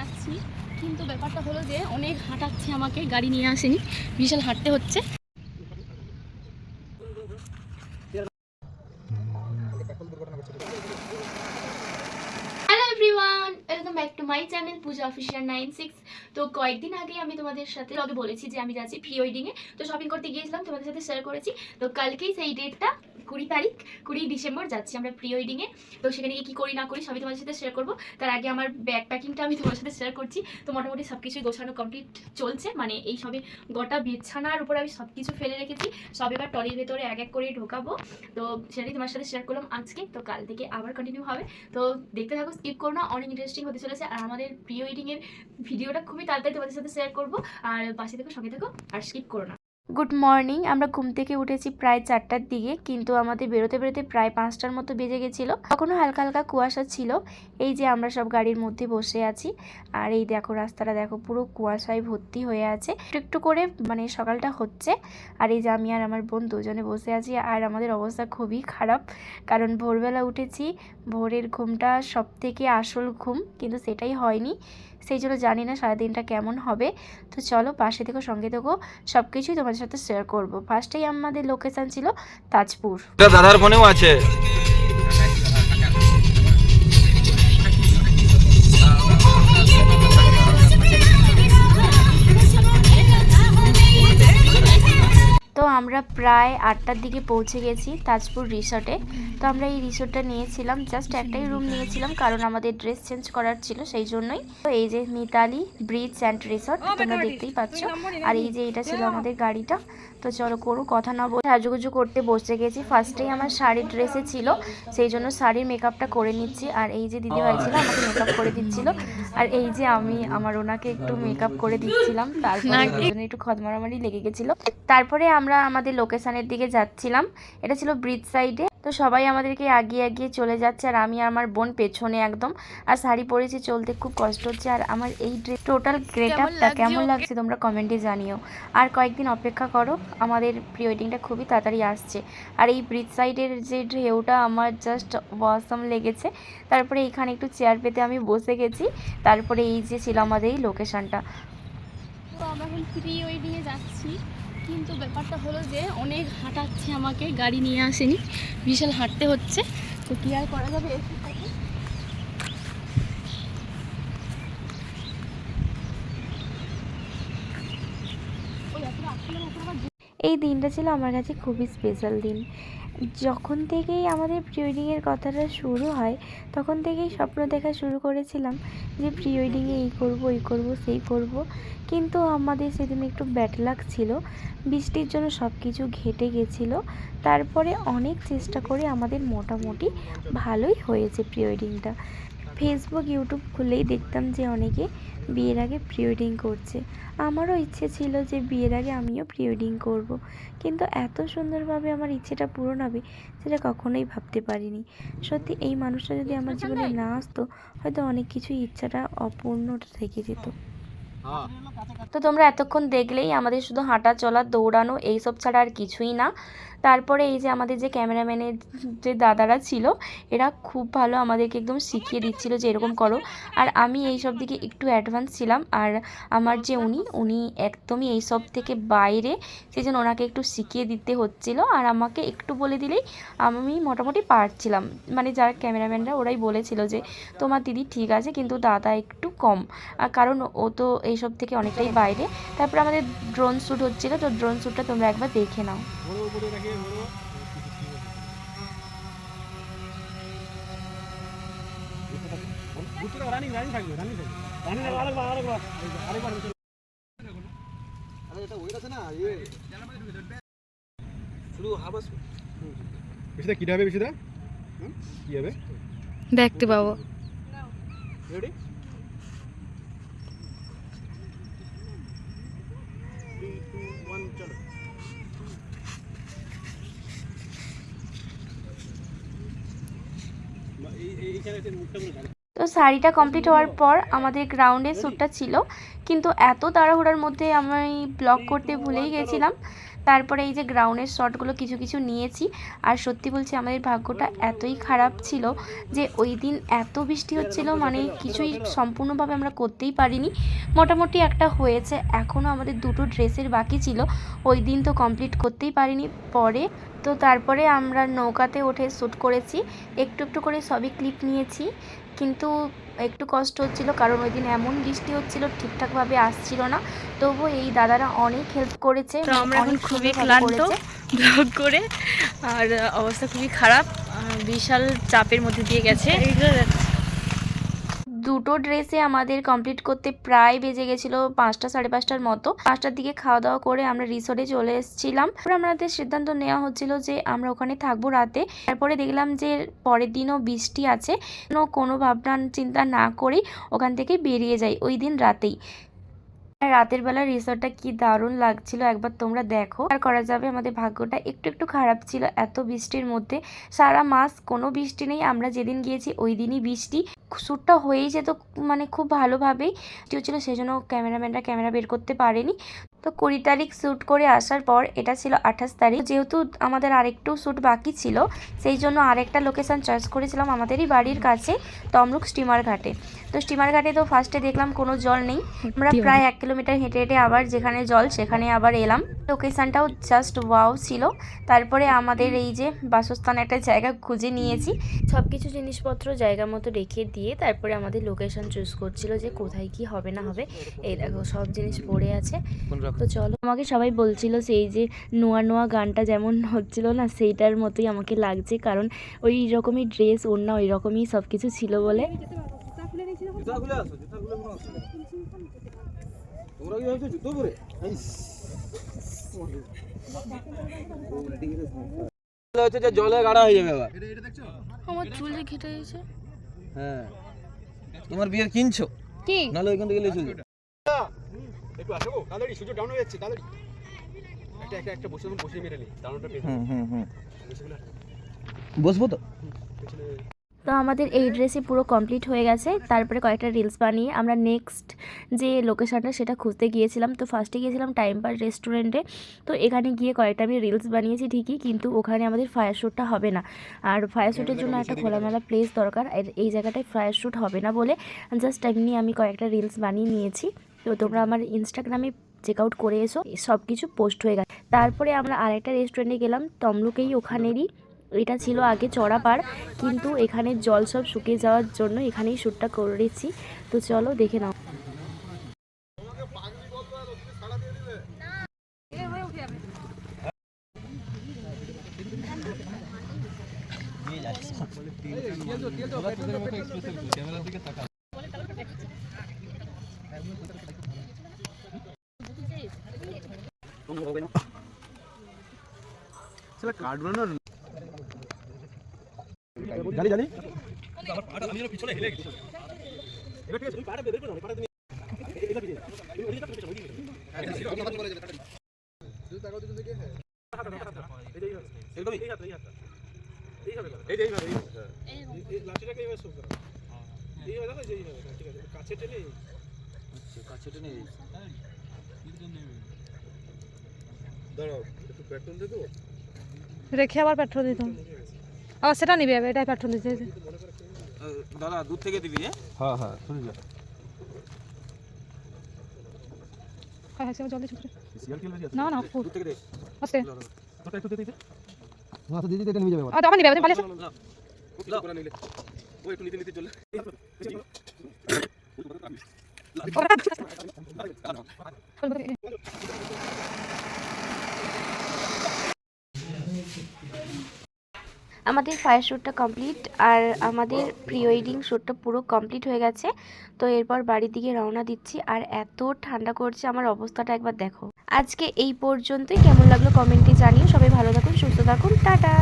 যাচ্ছি। কিন্তু ব্যাপারটা হলো যে অনেক হাঁটাচ্ছে আমাকে গাড়ি নিয়ে আসেনি। বিশাল হাঁটতে হচ্ছে। My channel Puja official nine six তো কয়েকদিন আগে আমি তোমাদের সাথে আগে বলেছি যে আমি যাচ্ছি প্রি ওয়েডিংয়ে তো শপিং করতে গিয়েছিলাম, তোমাদের সাথে শেয়ার করেছি। তো কালকেই সেই ডেটটা কুড়ি তারিখ, কুড়ি ডিসেম্বর যাচ্ছি আমরা প্রি ওয়েডিংয়ে তো সেখানে গিয়ে কী করি, না করি, সবই তোমাদের সাথে শেয়ার করব। তার আগে আমার ব্যাগ প্যাকিংটা আমি তোমার সাথে শেয়ার করছি। তো মোটামুটি সব কিছুই গোছানো কমপ্লিট চলছে। মানে এই সবে গোটা বিছানার উপর আমি সব কিছু ফেলে রেখেছি। সব এবার টলির ভেতরে এক এক করে ঢোকাবো। তো সেটাই তোমার সাথে শেয়ার করলাম আজকে। তো কাল থেকে আবার কন্টিনিউ হবে। তো দেখতে থাকো স্কিপ করো না। অনেক ইন্টারেস্টিং হতে চলেছে। আর আমাদের প্রি ওয়েডিংয়ের ভিডিওটা খুবই তাড়াতাড়ি তোমাদের সাথে শেয়ার করব। আর পাশে থেকো, সঙ্গে থেকো, আর স্কিপ করো না। গুড মর্নিং আমরা ঘুম থেকে উঠেছি প্রায় চারটার দিকে, কিন্তু আমাদের বেরোতে বেরোতে প্রায় পাঁচটার মতো বেজে গেছিল। তখনও হালকা হালকা কুয়াশা ছিল। এই যে আমরা সব গাড়ির মধ্যে বসে আছি, আর এই দেখো রাস্তাটা দেখো পুরো কুয়াশায় ভর্তি হয়ে আছে। একটু একটু করে মানে সকালটা হচ্ছে, আর এই যে আমি আর আমার বোন দুজনে বসে আছি, আর আমাদের অবস্থা খুবই খারাপ। কারণ ভোরবেলা উঠেছি, ভোরের ঘুমটা সব থেকে আসল ঘুম, কিন্তু সেটাই হয়নি। সেই জন্য জানি না সারাদিনটা কেমন হবে। তো চলো পাশে থেকো, সঙ্গে থেকো সব কিছুই তোমাদের সাথে শেয়ার করব। ফার্স্টেই আমাদের লোকেশান ছিল তাজপুর। দাদার ফোনেও আছে। প্রায় আটটার দিকে পৌঁছে গেছি তাজপুর রিসর্টে। তো আমরা এই রিসর্টটা নিয়েছিলাম জাস্ট একটাই রুম নিয়েছিলাম কারণ আমাদের ড্রেস চেঞ্জ করার ছিল সেই জন্যই। তো এই যে মিতালি ব্রিজ অ্যান্ড রিসর্ট তোমরা দেখতেই পাচ্ছ। আর এই যে এটা ছিল আমাদের গাড়িটা। তো চলো করো কথা না বলে সাজুগুজু করতে বসে গেছি। ফার্স্টেই আমার শাড়ির ড্রেসে ছিল সেই জন্য শাড়ির মেকআপটা করে নিচ্ছি। আর এই যে দিদিভাই ছিল আমাকে মেকআপ করে দিচ্ছিল। আর এই যে আমি আমার ওনাকে একটু মেকআপ করে দিচ্ছিলাম তারপরে একটু খদমারামারি লেগে গেছিল। তারপরে আমরা আমাদের লোকেশনের দিকে যাচ্ছিলাম। এটা ছিল ব্রিজ সাইডে। তো সবাই আমাদেরকে আগিয়ে আগিয়ে চলে যাচ্ছে আর আমি আমার বোন পেছনে একদম। আর শাড়ি পরেছি চলতে খুব কষ্ট হচ্ছে। আর আমার এই ড্রেস টোটাল গ্রেট আপটা কেমন লাগছে তোমরা কমেন্টে জানিও। আর কয়েকদিন অপেক্ষা করো আমাদের প্রি ওয়েডিংটা খুবই তাড়াতাড়ি আসছে। আর এই ব্রিজ সাইডের যে ঢেউটা আমার জাস্ট ওয়াসম লেগেছে। তারপরে এইখানে একটু চেয়ার পেতে আমি বসে গেছি। তারপরে এই যে ছিল আমাদের এই লোকেশনটা তো আমরা এখন প্রি ওয়েডিংয়ে যাচ্ছি। কিন্তু ব্যাপারটা হলো যে অনেক হাঁটাচ্ছে আমাকে, গাড়ি নিয়ে আসেনি। বিশাল হাঁটতে হচ্ছে। তো কি আর করা যাবে? এই দিনটা ছিল আমার কাছে খুবই স্পেশাল দিন। যখন থেকেই আমাদের প্রি ওয়েডিংয়ের কথাটা শুরু হয়, তখন থেকেই স্বপ্ন দেখা শুরু করেছিলাম যে প্রি ওয়েডিংয়ে এই করব এই করব, সেই করব। কিন্তু আমাদের সেদিন একটু ব্যাড লাক ছিল। বৃষ্টির জন্য সব কিছু ঘেটে গেছিল। তারপরে অনেক চেষ্টা করে আমাদের মোটামুটি ভালোই হয়েছে প্রি ওয়েডিংটা ফেসবুক ইউটিউব খুলেই দেখতাম যে অনেকে বিয়ের আগে প্রি ওয়েডিং করছে। আমারও ইচ্ছে ছিল যে বিয়ের আগে আমিও প্রি ওয়েডিং করব। কিন্তু এত সুন্দরভাবে আমার ইচ্ছেটা পূরণ হবে সেটা কখনোই ভাবতে পারিনি। সত্যি, এই মানুষটা যদি আমার জীবনে না আসতো, হয়তো অনেক কিছুই ইচ্ছাটা অপূর্ণটা থেকে যেত। তো তোমরা এতক্ষণ দেখলেই আমাদের শুধু হাঁটা চলা, দৌড়ানো, এইসব ছাড়া আর কিছুই না। তারপরে এই যে আমাদের যে ক্যামেরাম্যানের যে দাদারা ছিল, এরা খুব ভালো আমাদেরকে একদম শিখিয়ে দিচ্ছিল যে এরকম করো। আর আমি এই সব দিকে একটু অ্যাডভান্স ছিলাম, আর আমার যে উনি উনি একদমই এই সব থেকে বাইরে সেই জন্য ওনাকে একটু শিখিয়ে দিতে হচ্ছিল। আর আমাকে একটু বলে দিলেই আমি মোটামুটি পারছিলাম। মানে যারা ক্যামেরাম্যানরা ওরাই বলেছিল যে, তোমার দিদি ঠিক আছে, কিন্তু দাদা একটু কম। আর কারণ ও তো এইসব থেকে অনেকটাই বাইরে। তারপর আমাদের ড্রোন শ্যুট হচ্ছিল তো ড্রোন শ্যুটটা তোমরা একবার দেখে নাও। দেখতে পাবো। থাকবে রানিং থাকবে রানিং আরেকবার আরেকবার আরেকবার আরে এটা ওই আছে না ইয়ে শুধু হাবাস বেশিদা কি হবে বেশিদা কি হবে দেখতে পাবো রেডি চলো এই এইখানে মুখটা মনে তো শাড়িটা কমপ্লিট হওয়ার পর আমাদের গ্রাউন্ডে শ্যুটটা ছিল। কিন্তু এত তাড়াহুড়ার মধ্যে আমি ব্লগ করতে ভুলেই গেছিলাম। তারপরে এই যে গ্রাউন্ডের শটগুলো কিছু কিছু নিয়েছি। আর সত্যি বলছি, আমাদের ভাগ্যটা এতই খারাপ ছিল যে ওই দিন এত বৃষ্টি হচ্ছিল মানে কিছুই সম্পূর্ণভাবে আমরা করতেই পারিনি। মোটামুটি একটা হয়েছে এখনও আমাদের দুটো ড্রেসের বাকি ছিল। ওই দিন তো কমপ্লিট করতেই পারিনি। পরে তো তারপরে আমরা নৌকাতে উঠে শ্যুট করেছি। একটু একটু করে সবই ক্লিপ নিয়েছি। কিন্তু একটু কষ্ট হচ্ছিল, কারণ ওই দিন এমন বৃষ্টি হচ্ছিল, ঠিকঠাকভাবে আসছিল না। তবু এই দাদারা অনেক হেল্প করেছে তো আমরা এখন খুবই ক্লান্ত ব্লগ করে আর অবস্থা খুবই খারাপ বিশাল চাপের মধ্যে দিয়ে গেছে। দুটো ড্রেসে আমাদের কমপ্লিট করতে প্রায় বেজে গেছিল পাঁচটা সাড়ে পাঁচটার মতো। পাঁচটার দিকে খাওয়া দাওয়া করে আমরা রিসোর্টে চলে এসেছিলাম। তারপর আমাদের সিদ্ধান্ত নেওয়া হচ্ছিল যে আমরা ওখানে থাকব রাতে। তারপরে দেখলাম যে পরের দিনও বৃষ্টি আছে। কোনো কোনো ভাবনা চিন্তা না করেই ওখান থেকে বেরিয়ে যাই ওই দিন রাতেই। রাতের বেলা রিসোর্টটা কি দারুণ লাগছিল একবার তোমরা দেখো। আর করা যাবে আমাদের ভাগ্যটা একটু একটু খারাপ ছিল এত বৃষ্টির মধ্যে। সারা মাস কোনো বৃষ্টি নেই, আমরা যেদিন গিয়েছি ওই দিনই বৃষ্টি। শ্যুটটা হয়েই যেত মানে খুব ভালোভাবেই। বৃষ্টি হচ্ছিল সেই জন্য ক্যামেরাম্যানরা ক্যামেরা বের করতে পারেনি। তো কুড়ি তারিখ শ্যুট করে আসার পর এটা ছিল আঠাশ তারিখ। যেহেতু আমাদের আরেকটু শ্যুট বাকি ছিল সেই জন্য আরেকটা লোকেশান চয়েস করেছিলাম আমাদেরই বাড়ির কাছে তমলুক স্টিমার ঘাটে। তো স্টিমার ঘাটে তো ফার্স্টে দেখলাম কোনো জল নেই। আমরা প্রায় এক কিলোমিটার হেঁটে হেঁটে আবার যেখানে জল সেখানে আবার এলাম। লোকেশানটাও জাস্ট ওয়াও ছিল। তারপরে আমাদের এই যে বাসস্থান একটা জায়গা খুঁজে নিয়েছি। সব কিছু জিনিসপত্র জায়গা মতো রেখে দিয়ে তারপরে আমাদের লোকেশন চুজ করছিল যে কোথায় কি হবে না হবে। এই দেখো সব জিনিস পড়ে আছে। তো চলো আমাকে সবাই বলছিল সেই যে নোয়া নোয়া গানটা যেমন হচ্ছিল না সেইটার মতোই আমাকে লাগছে। কারণ ওই রকমই ড্রেস ওড়না ওই রকমই সব কিছু ছিল বলে। তোমরা কি ভাবছ হচ্ছে যে জলে গাড়া হয়ে যাবে আবার আমার চুলে ঘেটে গেছে। হ্যাঁ। তোমার বিয়ের কিনছো? কি? নাহলে ওইখান থেকে চলে। একটু আসব তাড়াতাড়ি সূর্য ডাউন হয়ে যাচ্ছে তাড়াতাড়ি। একটা একটা একটা বসে বসে মেরে নি ডাউনটা পেছনে হুম হুম হুম। বসবো তো? তো আমাদের এই ড্রেসই পুরো কমপ্লিট হয়ে গেছে। তারপরে কয়েকটা রিলস বানিয়ে আমরা নেক্সট যে লোকেশনটা সেটা খুঁজতে গিয়েছিলাম। তো ফার্স্টে গিয়েছিলাম টাইম পার রেস্টুরেন্টে তো এখানে গিয়ে কয়েকটা আমি রিলস বানিয়েছি ঠিকই কিন্তু ওখানে আমাদের ফায়ার শ্যুটটা হবে না। আর ফায়ার শ্যুটের জন্য একটা খোলামেলা প্লেস দরকার। এই জায়গাটায় ফায়ার শ্যুট হবে না বলে জাস্ট এমনি আমি কয়েকটা রিলস বানিয়ে নিয়েছি। তো তোমরা আমার ইনস্টাগ্রামে চেক আউট করে এসো সব কিছু পোস্ট হয়ে গেছে তারপরে আমরা আরেকটা রেস্টুরেন্টে গেলাম তমলুকেই ওখানেরই এটা ছিল আগে চড়াপাড় কিন্তু এখানে জল সব শুকিয়ে যাওয়ার জন্য এখানেই শ্যুটটা করেছি তো চলো দেখে নাও কার্ড বানানো জানি জানি এই যে এইভাবে এই লাঠিটাকে এইভাবে শোক এইভাবে দেখো যে এইভাবে ঠিক আছে কাছে টেনে কাছে টেনে দাঁড়াও একটু পেট্রোল দিয়ে দেবো রেখে আবার পেট্রোল দিতাম। ও সেটা নিবি এটাই পেট্রোল দিতে দাদা দূর থেকে দিবি হ্যাঁ? হ্যাঁ হ্যাঁ শুনে যা। হ্যাঁ হ্যাঁ জলদি ছুটে সিয়ার কিল বেরিয়ে না না ফুল দূর থেকে দে। আস্তে তোটা একটু দিতে না তো দিদি এটা নিয়ে যাবে আবার নিবি পালিয়ে লাও করে নিলে। ও একটু নিতে নিতে চলে। আমাদের ফায়ার শ্যুটটা কমপ্লিট আর আমাদের প্রি ওয়েডিং শ্যুটটা পুরো কমপ্লিট হয়ে গেছে। তো এরপর বাড়ির দিকে রওনা দিচ্ছি আর এত ঠান্ডা করছে আমার অবস্থাটা একবার দেখো। আজকে এই পর্যন্তই। কেমন লাগল কমেন্টে জানিও। সবাই ভালো থাকুন, সুস্থ থাকুন। টাটা!